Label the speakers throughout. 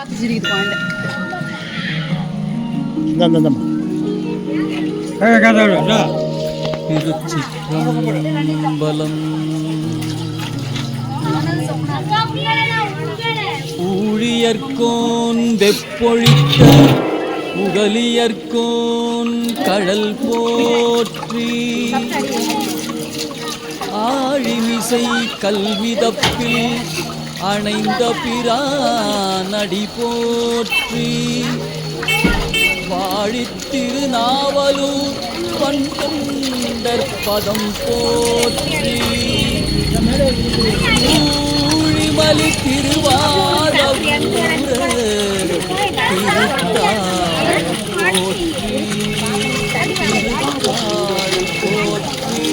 Speaker 1: பார்த்து சிரிக்குது குழந்தை
Speaker 2: ஊழியர்கோன் வெப்பொழித்த உகலியர்கோன் கடல் போற்றி ஆழிமிசை கல்விதப்பில் அணைந்த பிரானடி போற்றி. வாழித் திருநாவலூர் பண்பந்தர் பதம் போற்றி. ஊழிமலி திருவாத திருத்தாள் போற்றி திருத்தாள் போற்றி.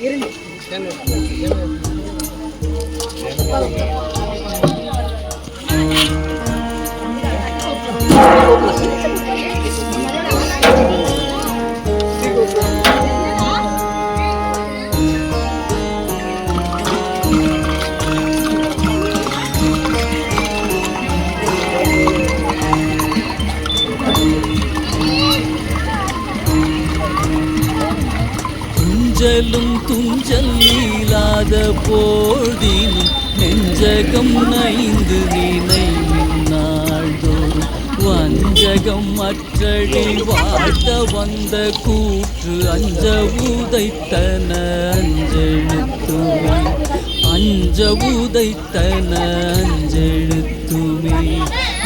Speaker 2: இருந்து துஞ்சலும் துஞ்சல் நீளாத போதினும் நெஞ்சகம் நைந்து நினை நாள்தோறும் வஞ்சகம் மற்றடி வாழ்த்த வந்த கூற்று அஞ்ச உதைத்தன அஞ்செழுத்துமே. அஞ்ச உதைத்தன அஞ்செழுத்துமே.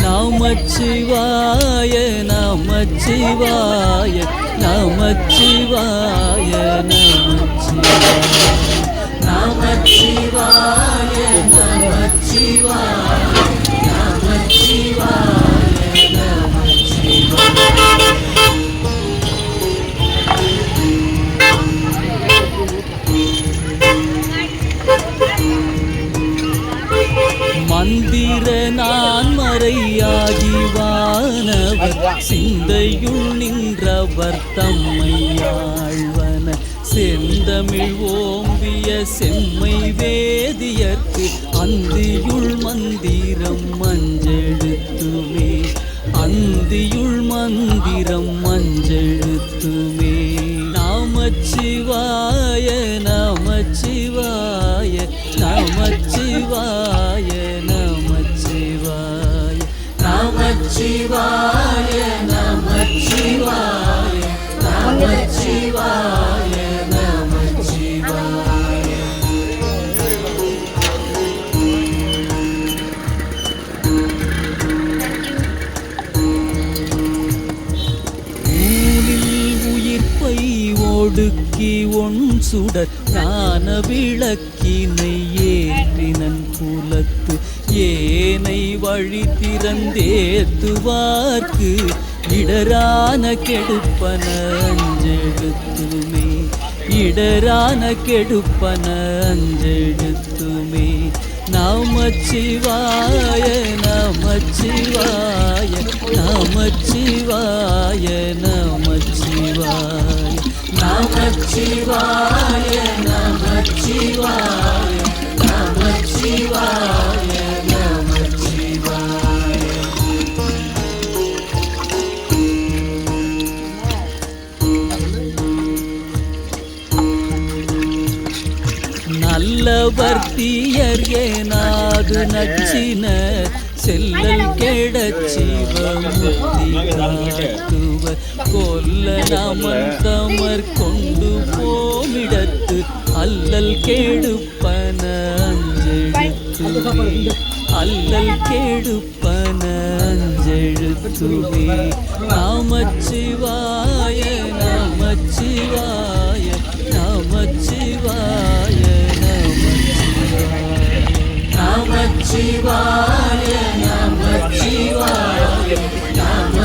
Speaker 2: நமச்சிவாய நமச்சிவாய நமச்சிவாய நமச்சிவாய நமச்சிவாய நமச்சிவாய மந்திர நான் மறையாகிவா வானவர் சிந்தையுள் நின்றவர் தம்மையாழ்வன. செந்தமிழ் ஓம்பிய செம்மை வேதியர்க்கு அந்தியுள் மந்திரம் மஞ்செழுத்துமே. அந்தியுள் மந்திரம் மஞ்செழுத்துமே. நமச்சிவாய நமச்சிவாய நமச்சிவாய நமச்சிவாய. நமச்சிவாய. ஒடுக்கி ஒன் சுடர் ஞான விளக்கினை ஏற்றினன் புலத்து ஏனை வழி திறந்தேத்துவார்க்கு இடரான கெடுப்பன அஞ்செடுத்து இடரான கெடுப்பன அஞ்செழுத்துமே. நமச்சிவாய நமச்சிவாய நமச்சிவாய நமச்சிவாய. நமச்சிவாய நமச்சிவாய நமச்சிவாய. நல்லவர் ஏனாது நச்சின செல்லல் கெடச் கொல்ல நமன் தமர் கொண்டு போமிடத்து அல்லல் கெடுப்பன அஞ்செழுத்துமே அல்லல் கெடுப்பன அஞ்செழுத்துமே நமச்சிவாய நமச்சிவாய நமச்சிவாய சிவாய நம சிவாய நம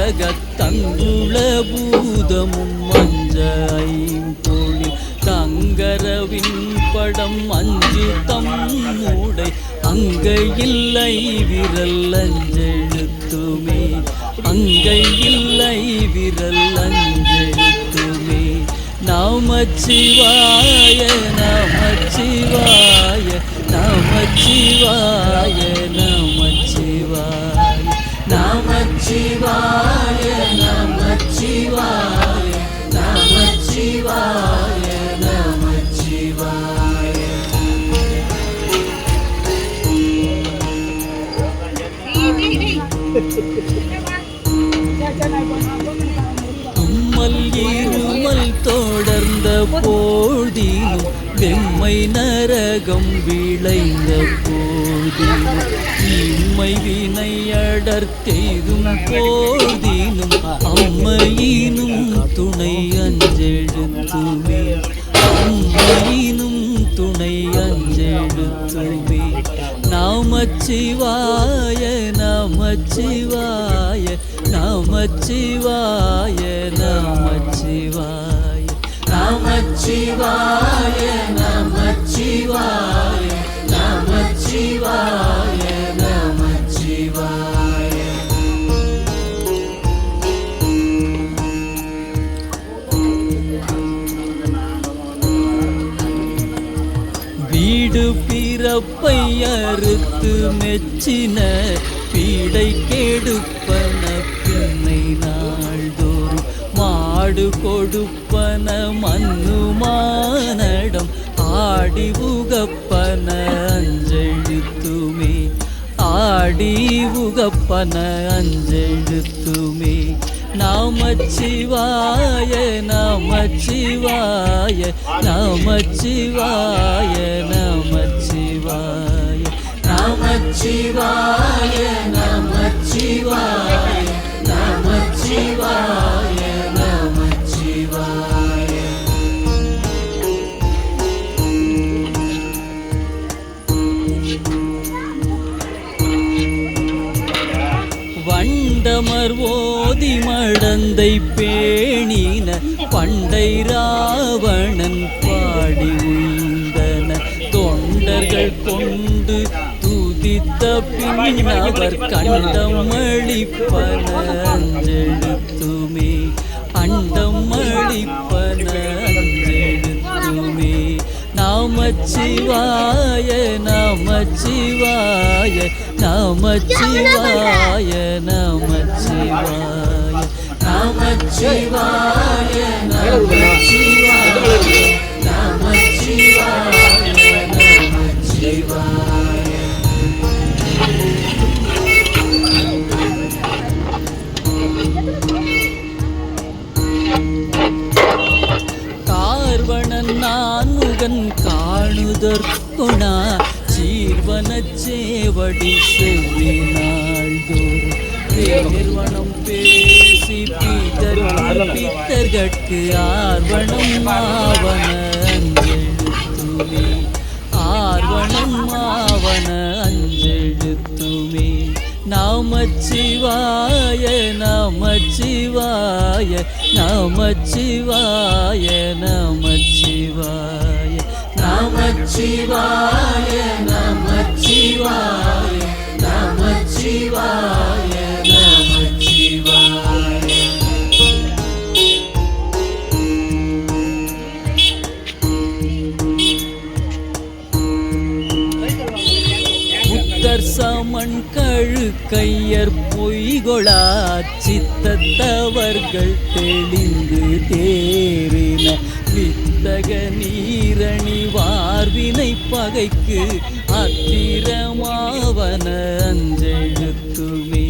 Speaker 2: ஐந்தகத்தங்குள பூதமும் மஞ்ச ஐம் இரவின் படம் அஞ்சு தம் மூடை அங்க இல்லை விரல் அஞ்செழுத்துமே. அங்க இல்லை விரல் அஞ்செழுத்துமே. நாமச்சிவாய நாமச்சிவாய நாமச்சிவாய நாமச்சிவாய நாமச்சிவாய. இருமல் தொடர்ந்த போதினும் வெம்மை நரகம் விளைந்த போதினும் இம்மை வினை அடர்த்தெய்தும் போதினும் அம்மையினும் துணை அஞ்செழுத்துமே அம்மையினும் துணை அஞ்செழுத்துமே நமச்சிவாய நமச்சிவாய நமச்சிவாய நமச்சிவாய நமச்சிவாய நமச்சிவாய நமச்சிவாய நமச்சிவாய. வீடு பிறப்பை அறுத்து மெச்சின பீடை கெடுப்பன பின்னை நான். பாடு கொடுப்பன மன்னுமானடம் ஆடி உகப்பன அஞ்செழுத்துமே ஆடி உகப்பன அஞ்செழுத்துமே நாமச்சிவாய நாமச்சிவாய நாமச்சிவாய நாமச்சிவாய நாமச்சிவாய நமச்சிவாய நமச்சிவாய மடந்தை பேணின பண்டை ராவணன் பாடி உய்ந்தன. தொண்டர்கள் கொண்டு துதித்த பின் அவர் கண்டம் அளிப்பன அஞ்செழுத்துமே அண்டம் அளிப்பன அஞ்செழுத்துமே நமச்சிவாய நமச்சிவாய நமச்சிவாய நமச்சிவாய. நமச்சிவாய நமச்சிவாய நமச்சிவாய நமச்சிவாய கார்வணன் நானுகன் காணுதற்குணா ஜீவனச்சேவடி செவ்வினாள் தேர்வனம் பேர் ஆசி பீதர் பீத்தர்கட்கு ஆர்வணம் ஆவண அஞ்செழுத்துமே ஆர்வணம் ஆவண அஞ்செழுத்துமே நமச்சிவாய நமச்சிவாய நமச்சிவாய நமச்சிவாய. நமச்சிவாய நமச்சிவாய நமச்சிவாய. தன் கழுக்கையர் பொய்கொளா சித்தத்தவர்கள் தெளிந்து தேறின வித்தக நீரணி வார்வினை பகைக்கு அத்திரமாவன அஞ்செழுத்துமே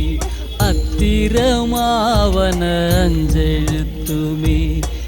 Speaker 2: அத்திரமாவன அஞ்செழுத்துமே.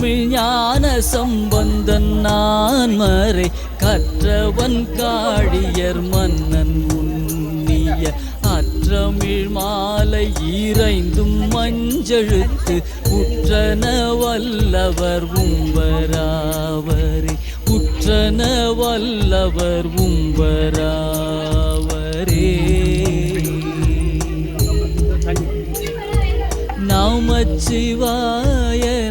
Speaker 2: நற்றமிழ் ஞான சம்பந்தன் நான் மறை கற்றவன் காழியர் மன்னன் உன்னிய அற்றமிழ் மாலை ஈரைந்தும் மஞ்செழுத்து உற்றன வல்லவர் உம்பராவரே. உற்றன வல்லவர் உம்பராவரே. நமச்சிவாய நமச்சிவாய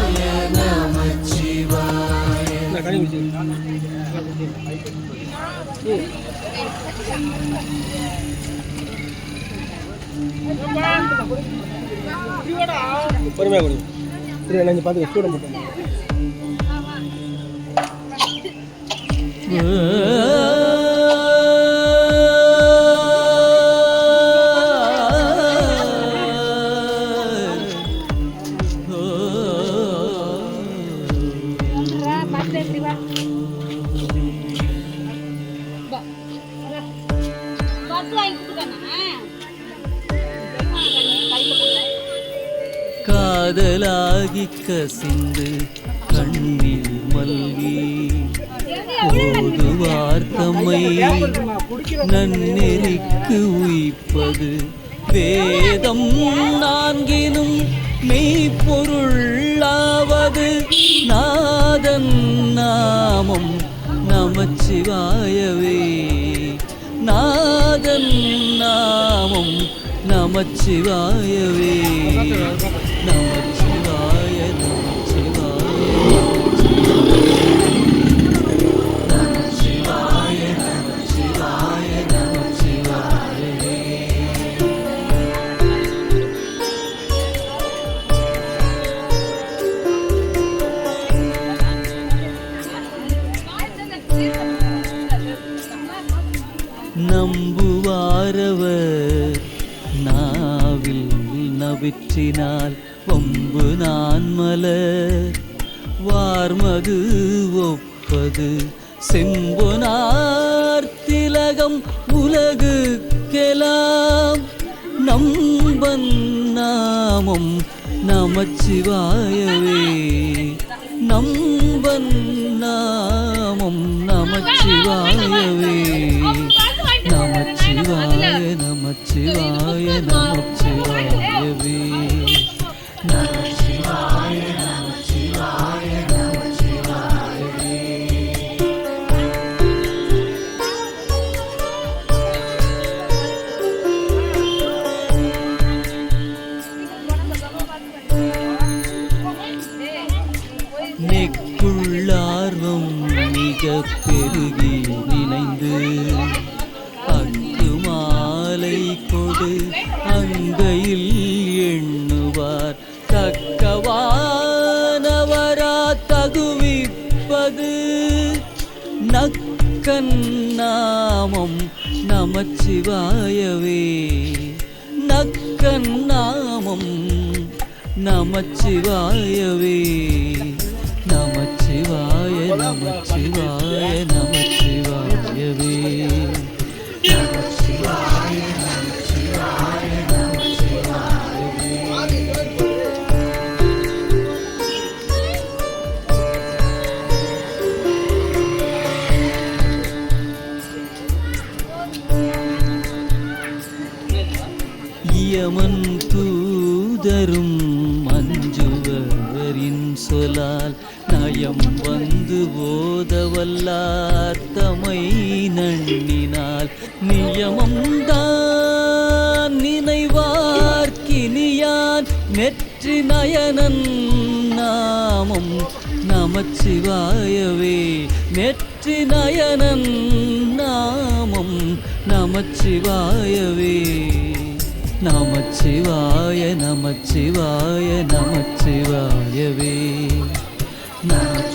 Speaker 1: பொறுமையாக கொடுங்க சரி நான் பார்த்து ஸ்டூட மட்டும்
Speaker 2: காதலாகி கசிந்து கண்ணில் மல்கி. ஓதுவார் தம்மை நன்னெறிக்கு உயிப்பது. வேதம் நான்கினும் மெய்ப்பொருளாவது. நாதன் நாமம் நமச்சிவாயவே. நாதன் நாமம் நமச்சிவாயவே. ஏற்றினால் ஒம்பு நான் மலர். வார்மது ஒப்பது செம்புனார் திலகம் உலகுக்கெலாம். நம்பன் நாமம் நமச்சிவாயவே. நம்பன் நாமம் நமச்சிவாயவே. நமச்சிவாய நமச்சிவாய நமச்சிவாயவே நாமம் நமச்சிவாயவே. நக்கன் நாமம் நமச்சிவாயவே. நமச்சிவாய நமச்சிவாய நமச்சிவாயவே. நமச்சிவாய. போதவல்லார் தமை நண்ணினால் நியமம் தான் நினைவார்க்கினியான் நெற்றி நயனன் நாமம் நமச்சிவாயவே. நெற்றி நயனன் நாமம் நமச்சிவாயவே. நமச்சிவாய நமச்சிவாய நமச்சிவாயவே. நமச்சிவாய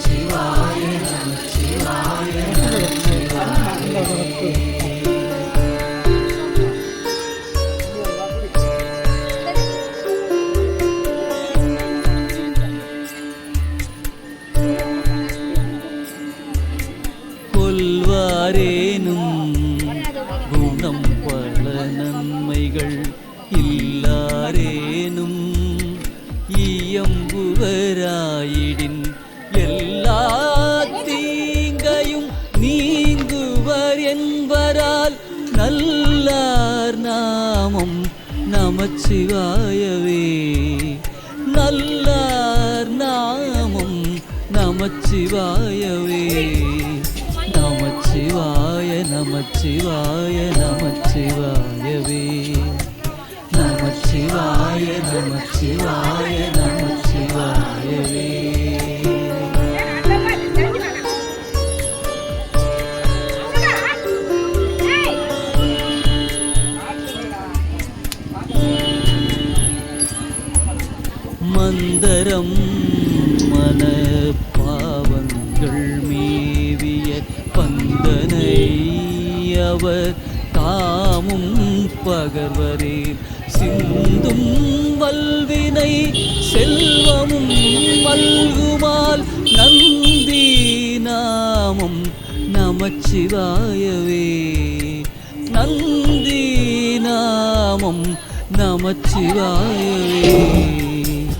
Speaker 2: நமச்சிவாயவே நல்லார் நாமம் நமச்சிவாயவே. நமச்சிவாய நமச்சிவாய நமச்சிவாயவே. நமச்சிவாய நமச்சிவாய நம சுந்தரம் மன பாவங்கள் மேவிய பந்தனை அவர் தாமும் பகர்வரே. சிந்தும் வல்வினை செல்வமும் மல்குமால் நந்தி நாமம் நமச்சிவாயவே. நந்தி நாமம் நமச்சிவாயவே.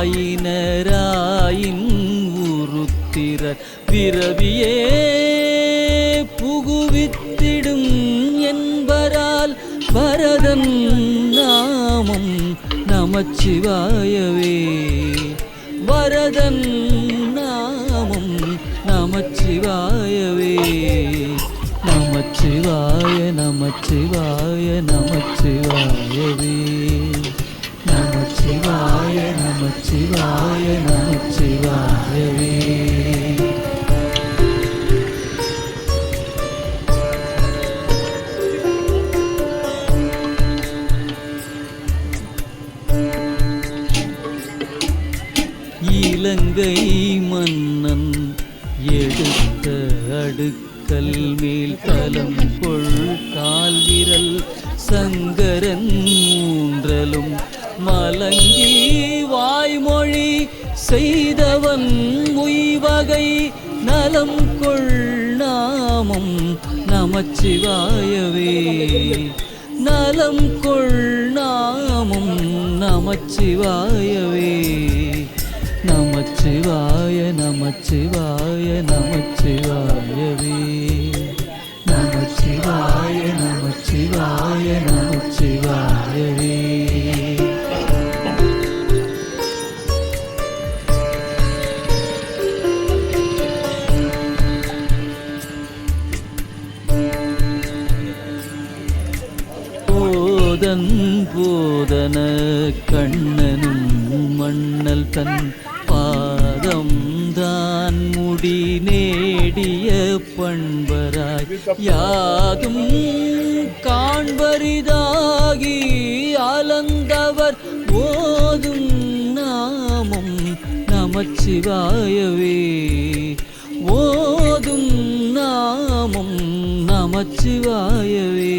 Speaker 2: ஆயினராயின் உருத்திர விரவியே புகுவித்திடும் என்பரால் பரதன் நாமம் நமச்சிவாயவே. வரதன் நாமம் நமச்சிவாயவே. நமச்சிவாய நமச்சிவாய நமச்சிவாயவே. நமச்சிவாய நமச்சிவாய நமச்சிவாயவே இலங்கை மன்னன் எடுத்த அடுக்கல் மேல் தலம் கொள் கால்விரல் செய்தவன் உய்வகை நலம் கொள் நாமம் நமச்சிவாயவே. நலம் கொள் நாமம் நமச்சிவாயவே. நமச்சிவாய நமச்சிவாய நமச்சிவாயவே. நமச்சிவாய நமச்சிவாய நமச்சிவாயவே. போதன் கண்ணனும் மண்ணல் தன் பாதம் தான் முடி நேடிய பண்பராய் யாதும் காண்பரிதாகி அலந்தவர் போதும் நாமம் நமச்சிவாயவே. ஓதும் நாமம் நமச்சிவாயவே.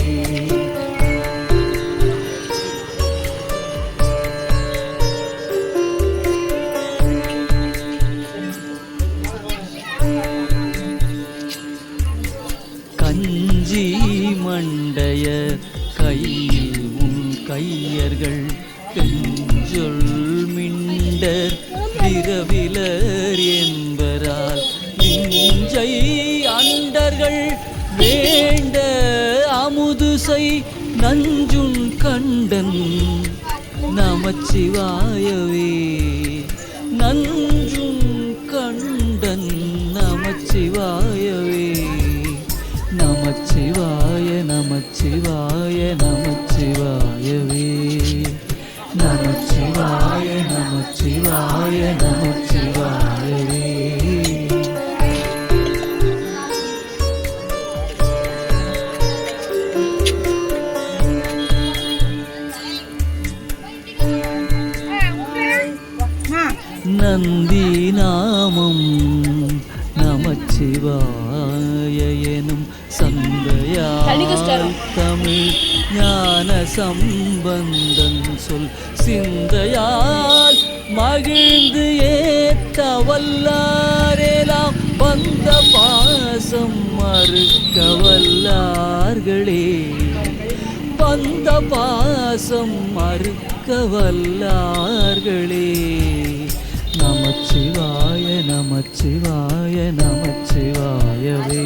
Speaker 2: வேண்ட அமுதுசை நஞ்சுன் கண்டன் நமச்சிவாயவே. நஞ்சும் கண்டன் நமச்சிவாயவே. நமச்சிவாய நமச்சிவாய நமச்சிவாயவே. நமச்சிவாய நமச்சிவாய நமச்சிவாயவே சம்பந்தன் சொல் சிந்தையால் மகிழ்ந்து ஏத்த வல்லாரேலாம் வந்த பாசம் மறுக்க வல்லார்களே வந்த பாசம் மறுக்க வல்லார்களே நமச்சிவாய நமச்சிவாய நமச்சிவாயவே.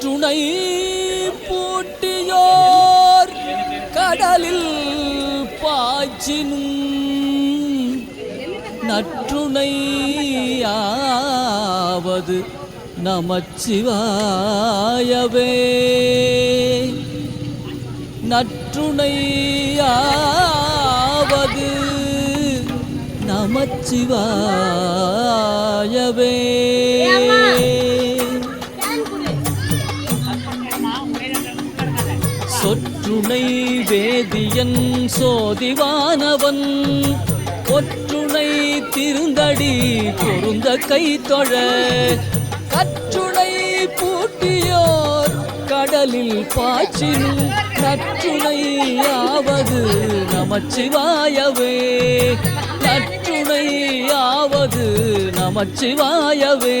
Speaker 2: துணை பூட்டியோர் கடலில் பாய்ச்சினும் நற்றுணையாவது நமச்சிவாயவே. நற்றுணையாவது நமச்சிவாயவே. ஒற்றுணை வேதியன் சோதிவானவன். ஒற்றுணை திருந்தடி பொருந்த கை தொழ. கற்றுணை பூட்டியோர் கடலில் பாய்ச்சினும் நற்றுணையாவது நமச்சிவாயவே. நற்றுணையாவது நமச்சிவாயவே.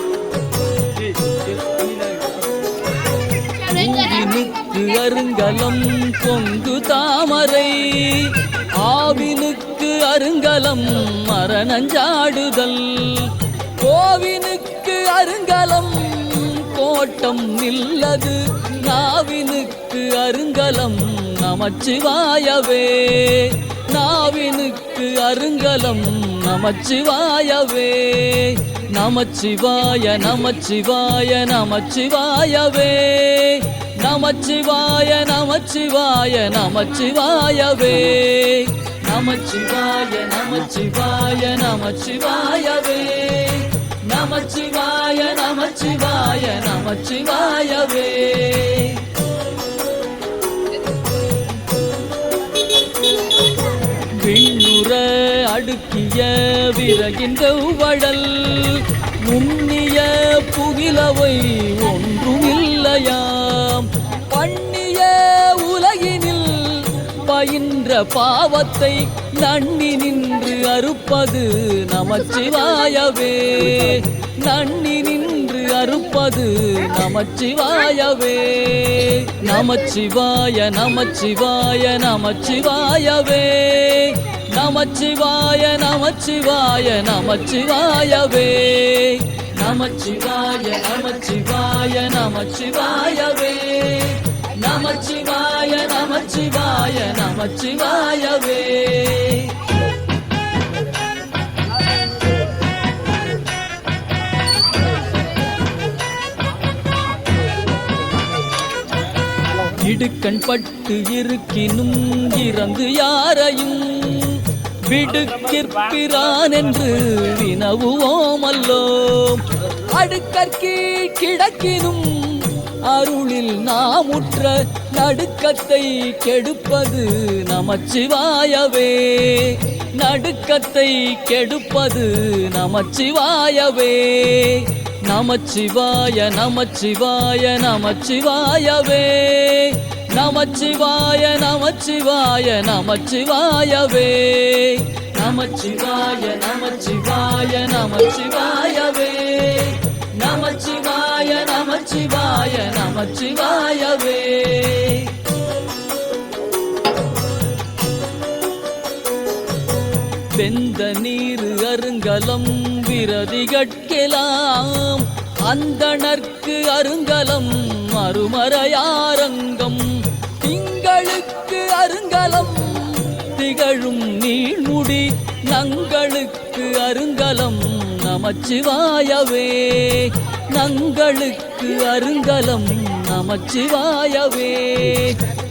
Speaker 2: பூவினுக்கு அருங்கலம் பொங்கு தாமரை. ஆவினுக்கு அருங்கலம் மரணஞ்சாடுதல். கோவினுக்கு அருங்கலம் கோட்டம் நில்லது. நாவினுக்கு அருங்கலம் நமச்சிவாயவே. நாவினுக்கு அருங்கலம் நமச்சிவாயவே. நமச்சிவாய நமச்சிவாய நமச்சிவாயவே. நமச்சிவாய நமச்சிவாய நமச்சிவாயவே. நமச்சிவாய நமச்சிவாய நமச்சிவாயவே. நமச்சிவாய நமச்சிவாய நமச்சிவாயவே. விண்ணுற அடுக்கிய விறகின் வடல் உண்ணிய புகிலவை ஒன்றுமில்லையாம். பண்ணிய உலகினில் பயின்ற பாவத்தை நன்னி நின்று அறுப்பது நமச்சிவாயவே. நன்னி நின்று அறுப்பது நமச்சிவாயவே. நமச்சிவாய நமச்சிவாய நமச்சிவாயவே. நமச்சிவாய நமச்சிவாய நமச்சிவாயவே. நமச்சிவாய நமச்சிவாய நமச்சிவாயவே. நமச்சிவாய நமச்சிவாய நமச்சிவாயவே. இடுக்கண் பட்டு இருக்கினும் இறந்து யாரையும் விடுக்கிற்பிரான் என்று வினவுவோம் அல்லோம் அடுக்கற்கீழ் கிடக்கினும் அருளில் நாம் உற்ற நடுக்கத்தை கெடுப்பது நமச்சிவாயவே. நடுக்கத்தை கெடுப்பது நமச்சிவாயவே. நமச்சிவாய நமச்சிவாய நமச்சிவாயவே. நமச்சிவாய நமச்சிவாய நமச்சிவாயவே. நமச்சிவாய நமச்சிவாய நமச்சிவாயவே. நமச்சிவாய நமச்சிவாய நமச்சிவாயவே. வெந்த நீர் அருங்கலம் விரதிகட்கெலாம். அந்தணர்க்கு அருங்கலம் மறுமறையாரங்கம் அருங்கலம் திகழும் நீழ்முடி நங்களுக்கு அருங்கலம் நமச்சிவாயவே. நங்களுக்கு அருங்கலம் நமச்சிவாயவே.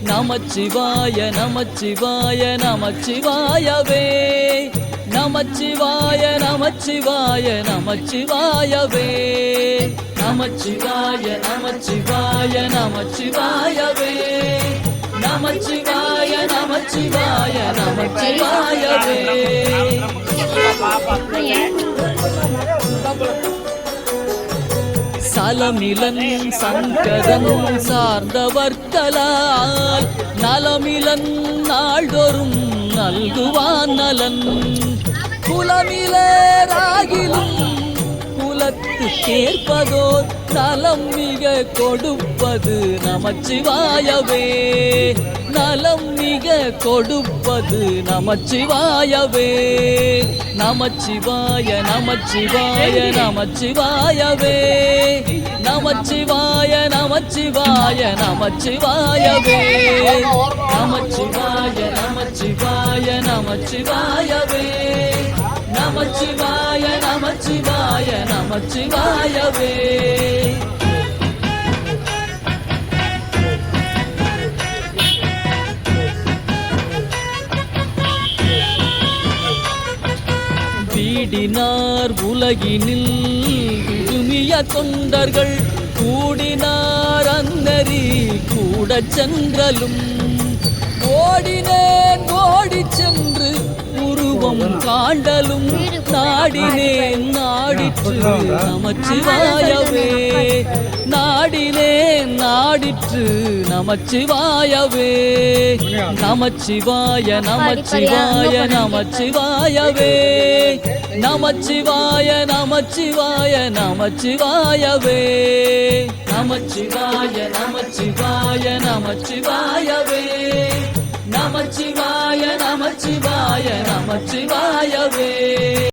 Speaker 2: நமச்சிவாய நமச்சிவாய நமச்சிவாயவே. நமச்சிவாய நமச்சிவாய நமச்சிவாயவே. நமச்சிவாய நமச்சிவாய நமச்சிவாயவே. நமச்சிவாய நமச்சிவாய நமச்சிவாயவே. சலமிலன் சங்கதன் சார்ந்தவர்களால் நலமிலன் நாள்தோறும் நல்குவான் நலன். குலமிலராகிலும் கேட்பதோர் நலம் மிக கொடுப்பது நமச்சிவாயவே. நலம் மிக கொடுப்பது நமச்சிவாயவே. நமச்சிவாய நமச்சிவாய நமச்சிவாயவே. நமச்சிவாய நமச்சிவாய நமச்சிவாயவே. நமச்சிவாய நமச்சிவாய நமச்சிவாயவே. நமச்சிவாய நமச்சிவாய நமச்சிவாயவே. வீடினார் உலகினில் விழுமிய தொண்டர்கள் கூடினார் அந்தரி கூட சென்றலும். ஓடினேன் ஓடி சென்ற உருவம் காண்டலும் நாடினேன் நாடிற்று நமச்சிவாயவே நாடினேன் நாடிற்று நமச்சிவாயவே நமச்சிவாய நமச்சிவாய நமச்சிவாயவே நமச்சிவாய நமச்சிவாய நமச்சிவாயவே நமச்சிவாய நமச்சிவாய நமச்சிவாயவே நமச்சிவாய நமச்சிவாய நமச்சிவாயவே.